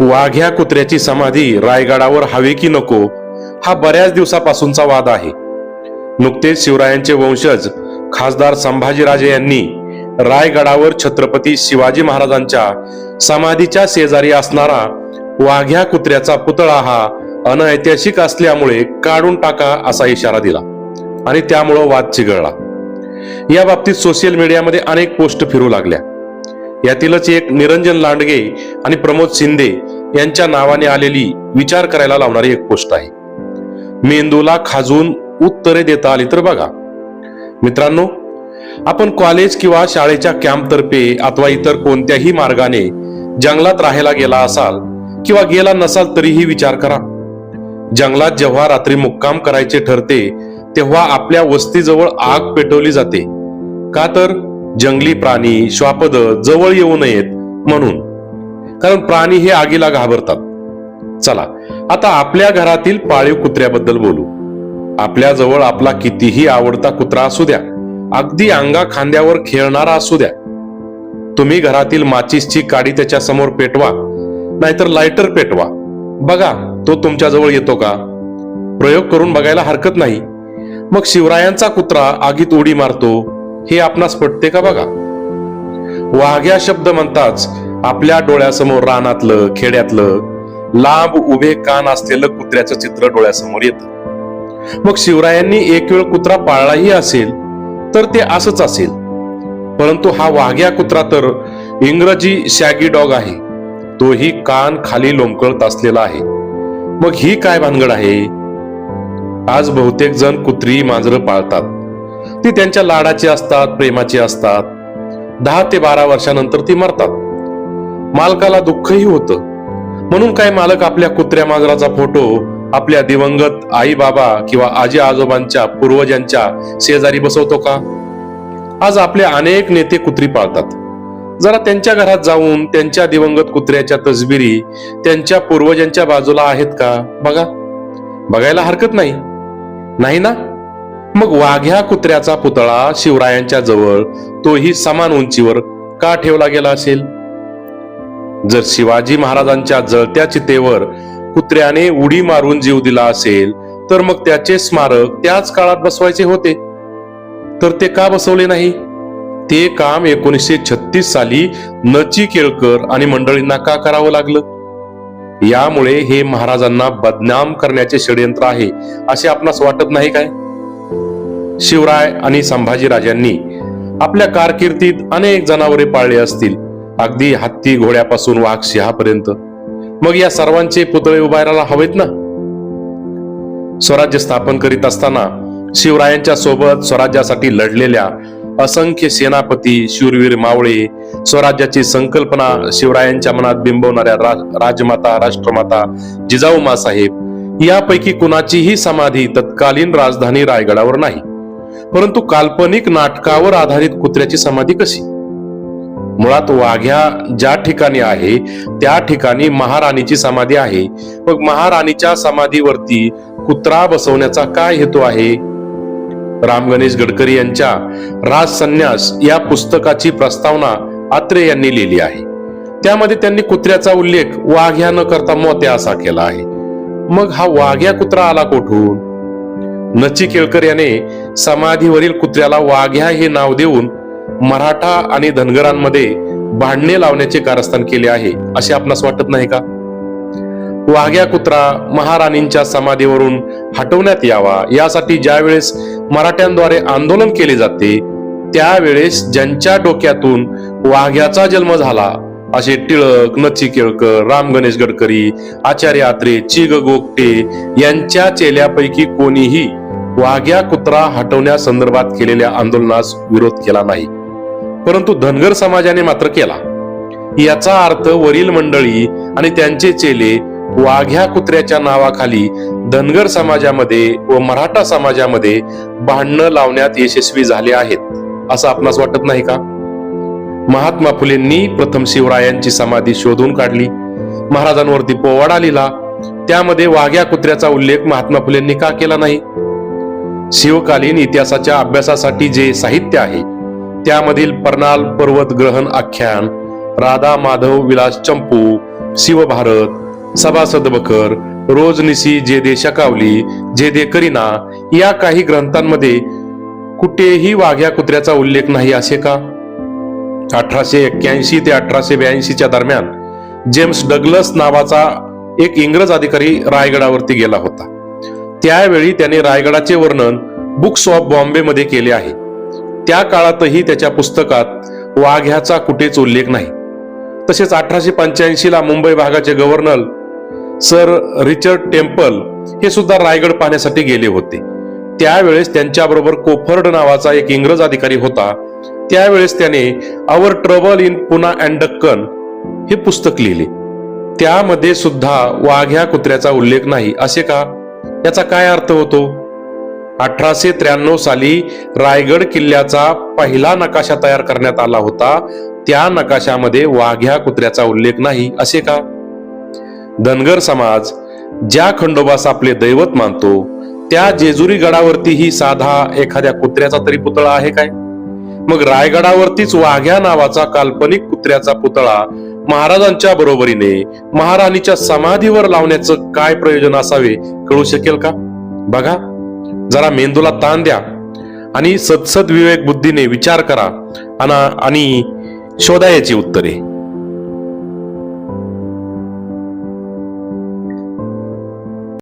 वाघ्या कुत्र्याची समाधी रायगडावर हवी की नको हा बऱ्याच दिवसापासूनचा वाद आहे. नुकतेच शिवरायांचे वंशज खासदार संभाजीराजे यांनी रायगडावर छत्रपती शिवाजी महाराजांच्या समाधीच्या शेजारी असणारा वाघ्या कुत्र्याचा पुतळा हा अनैतिहासिक असल्यामुळे काढून टाका असा इशारा दिला आणि त्यामुळं वाद चिघळला. या बाबतीत सोशल मीडियामध्ये अनेक पोस्ट फिरू लागल्या. यातीलच एक निरंजन लांडगे आणि प्रमोद शिंदे यांच्या नावाने आलेली विचार करायला लावणारी एक पोस्ट आहे. मेंदूला खाजून उत्तरे देता आली तर बघा. मित्रांनो आपण कॉलेज किंवा शाळेच्या कॅम्पतर्फे अथवा इतर कोणत्याही मार्गाने जंगलात राहायला गेला असाल किंवा गेला नसाल तरीही विचार करा. जंगलात जेव्हा रात्री मुक्काम करायचे ठरते तेव्हा आपल्या वस्तीजवळ आग पेटवली जाते. का तर जंगली प्राणी श्वापद जवळ येऊ नयेत म्हणून. कारण प्राणी हे आगीला घाबरतात. चला आता आपल्या घरातील पाळीव कुत्र्याबद्दल बोलू. आपल्या जवळ आपला कितीही आवडता कुत्रा असू द्या अगदी अंगा खांद्यावर खेळणारा असू द्या. तुम्ही घरातील माचीसची काडी त्याच्यासमोर पेटवा नाहीतर लायटर पेटवा. बघा तो तुमच्या जवळ येतो का? प्रयोग करून बघायला हरकत नाही. मग शिवरायांचा कुत्रा आगीत उडी मारतो हे आपणास पटते का बघा? वाघ्या शब्द म्हणताच आपल्या डोळ्यासमोर रानातलं खेड्यातलं लांब उभे कान असलेलं कुत्र्याचं चित्र डोळ्यासमोर येतं. मग शिवरायांनी एक वेळ कुत्रा पाळलाही असेल तर ते असंच असेल. परंतु हा वाघ्या कुत्रा तर इंग्रजी शॅगी डॉग आहे. तोही कान खाली लोंबकळत असलेला आहे. मग ही काय भानगड आहे? आज बहुतेक जण कुत्री मांजरं पाळतात. ती त्यांच्या लाडाची असतात प्रेमाची असतात. दहा ते बारा वर्षानंतर ती मरतात. मालकाला दुःखही होतं. म्हणून काय मालक आपल्या कुत्र्या मांजराचा फोटो आपल्या दिवंगत आई बाबा किंवा आजी आजोबांच्या पूर्वजांच्या शेजारी बसवतो का? आज आपले अनेक नेते कुत्री पाळतात. जरा त्यांच्या घरात जाऊन त्यांच्या दिवंगत कुत्र्याच्या तसबिरी त्यांच्या पूर्वजांच्या बाजूला आहेत का? बघा. बघायला हरकत नाही. नाही ना? मग वाघ्या कुत्र्याचा पुतळा शिवरायांच्या जवळ तोही समान उंचीवर का ठेवला गेला असेल? जर शिवाजी महाराजांच्या जळत्या चितेवर कुत्र्याने उडी मारून जीव दिला असेल तर मग त्याचे स्मारक त्याच काळात बसवायचे होते. तर ते का बसवले नाही? ते काम एकोणीसशे छत्तीस साली नची केळकर आणि मंडळींना का करावं लागलं? यामुळे हे महाराजांना बदनाम करण्याचे षडयंत्र आहे असे आपणास वाटत नाही काय? शिवराय आणि संभाजीराजांनी आपल्या कारकिर्दीत अनेक जनावरे पाळले असतील. अगदी हत्ती घोड्यापासून वाघ सिंहापर्यंत. मग या सर्वांचे पुतळे उभारायला हवेत ना? स्वराज्य स्थापन करीत असताना शिवरायांच्या सोबत स्वराज्यासाठी लढलेल्या असंख्य सेनापती शूरवीर मावळे स्वराज्याची संकल्पना शिवरायांच्या मनात बिंबवणाऱ्या राजमाता राष्ट्रमाता जिजाऊ मासाहेब यापैकी कुणाचीही समाधी तत्कालीन राजधानी रायगडावर नाही. परंतु काल्पनिक नाटकावर आधारित कुत्र्याची समाधी कशी? मुळात वाघ्या ज्या ठिकाणी आहे त्या ठिकाणी महाराणीची समाधी आहे. मग महाराणीच्या समाधीवरती कुत्रा बसवण्याचा काय हेतू आहे? राम गणेश गडकरी यांच्या राज संन्यास या पुस्तकाची प्रस्तावना आत्रे यांनी लिहिली आहे. त्यामध्ये त्यांनी कुत्र्याचा उल्लेख वाघ्या न करता मोत्या असा केला आहे. मग हा वाघ्या कुत्रा आला कोठून? नची केळकर याने समाधीवरील कुत्र्याला वाघ्या हे नाव देऊन मराठा आणि धनगरांमध्ये भांडणे लावण्याचे कारस्थान केले आहे असे आपणास वाटत नाही का? वाघ्या कुत्रा महाराणींच्या समाधीवरून हटवण्यात यावा यासाठी ज्यावेळेस मराठ्यांद्वारे आंदोलन केले जाते त्यावेळेस ज्यांच्या डोक्यातून वाघ्याचा जन्म झाला असे टिळक नची केळकर राम गणेश गडकरी आचार्य आत्रे चिग गोगटे यांच्या चेल्यापैकी कोणीही वाघ्या कुत्रा हटवण्यासंदर्भात केलेल्या आंदोलनास विरोध केला नाही. परंतु धनगर समाजाने मात्र केला. याचा अर्थ वरील मंडळी आणि त्यांचे चेले वाघ्या कुत्र्याच्या नावाखाली धनगर समाजामध्ये व मराठा समाजामध्ये भांडणं लावण्यात यशस्वी झाले आहेत असं आपणास वाटत नाही का? महात्मा फुलेंनी प्रथम शिवरायांची समाधी शोधून काढली. महाराजांवरती पोवाडा लिहिला. त्यामध्ये वाघ्या कुत्र्याचा उल्लेख महात्मा फुलेंनी का केला नाही? शिवकालीन इतिहासाच्या अभ्यासासाठी जे साहित्य आहे त्यामधील पर्नाल पर्वत ग्रहण आख्यान राधा माधव विलास चंपू शिवभारत सभासद बखर रोजनिशी जे दे शकावली जे दे करीना या काही ग्रंथांमध्ये कुठेही वाघ्या कुत्र्याचा उल्लेख नाही असे का? अठराशे एक्क्याऐंशी ते अठराशे ब्याऐंशीच्या दरम्यान जेम्स डगलस नावाचा एक इंग्रज अधिकारी रायगडावरती गेला होता. त्यावेळी त्याने रायगडाचे वर्णन बुक्स ऑफ बॉम्बे मध्ये केले आहे. त्या काळातही त्याच्या पुस्तकात वाघ्याचा कुठेच उल्लेख नाही. तसेच अठराशे पंच्याऐंशी ला मुंबई भागाचे गव्हर्नर सर रिचर्ड टेम्पल हे सुद्धा रायगड पाहण्यासाठी गेले होते. त्यावेळेस त्यांच्याबरोबर कोफर्ड नावाचा एक इंग्रज अधिकारी होता. त्यावेळेस त्याने our trouble in Poona and Deccan हे पुस्तक लिहिले. त्यामध्ये सुद्धा वाघ्या कुत्र्याचा उल्लेख नाही असे का? याचा काय अर्थ होतो? अठराशे त्र्याण्णव साली रायगड किल्ल्याचा पहिला नकाशा तयार करण्यात आला होता. त्या नकाशामध्ये वाघ्या कुत्र्याचा उल्लेख नाही असे का? धनगर समाज ज्या खंडोबास आपले दैवत मानतो त्या जेजुरी गडावरतीही साधा एखाद्या कुत्र्याचा तरी पुतळा आहे काय? मग रायगडावरतीच वाघ्या नावाचा काल्पनिक कुत्र्याचा पुतळा महाराजांच्या बरोबरीने महाराणीच्या समाधीवर लावण्याचं काय प्रयोजन असावे कळू शकेल का? बघा जरा मेंदूला ताण द्या आणि सदसद विवेक बुद्धीने विचार करा आणि शोधा याची उत्तरे.